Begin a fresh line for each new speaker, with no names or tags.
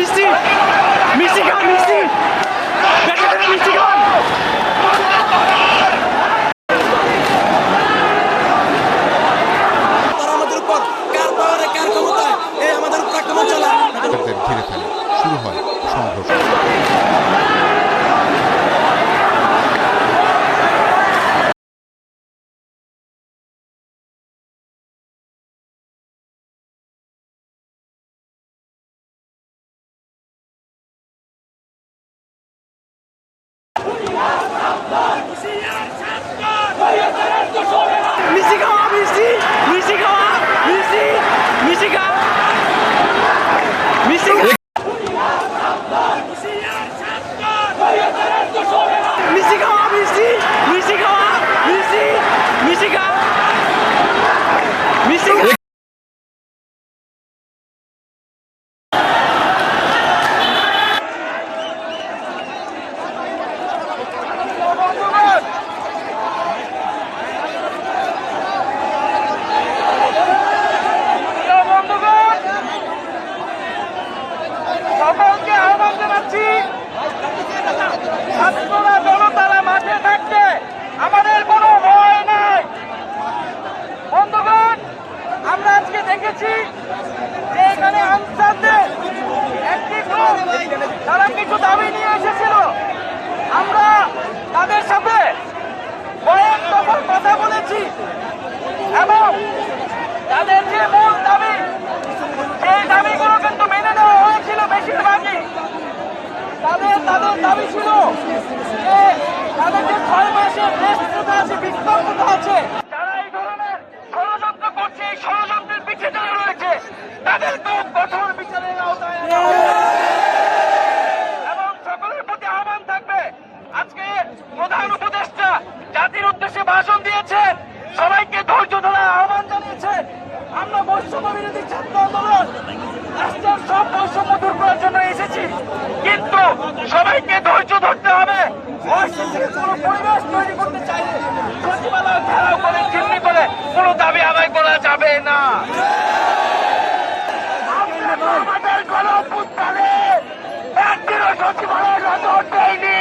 মিষ্টি। মিষ্টি খান মিষ্টি। মিষ্টি খান
ঘিরে ফেলে শুরু হয় সংঘর্ষ।
ছাত্ররা জনতারা মাঠে থাকবে আমাদের কোনো ভয় নাই। বন্ধুগণ, আমরা আজকে দেখেছি যে এখানে আনসারদের একটি গ্রুপ কিছু দাবি নিয়ে এসেছিল। আমরা তাদের সাথে কয়েক কথা বলেছি এবং তাদের যে মূল দাবি, সেই দাবিগুলো কিন্তু মেনে নেওয়া হয়েছিল বেশিরভাগই। তাদের তাদের দাবি ছিল যে ছয় মাসের যারা এই ধরনের ষড়যন্ত্র করছে ষড়যন্ত্রের পিছিয়ে যারা রয়েছে তাদেরকেও কঠোর বিচারের আওতায় সকলের প্রতি আহ্বান থাকবে, আজকে প্রধান উপদেষ্টা জাতির উদ্দেশ্যে ভাষণ দিয়েছেন, সবাইকে ধৈর্য ধরার আহ্বান জানিয়েছেন, আমরা বৈষম্য বিরোধী আমাদের গণ সচিবালয় নজর দেয়নি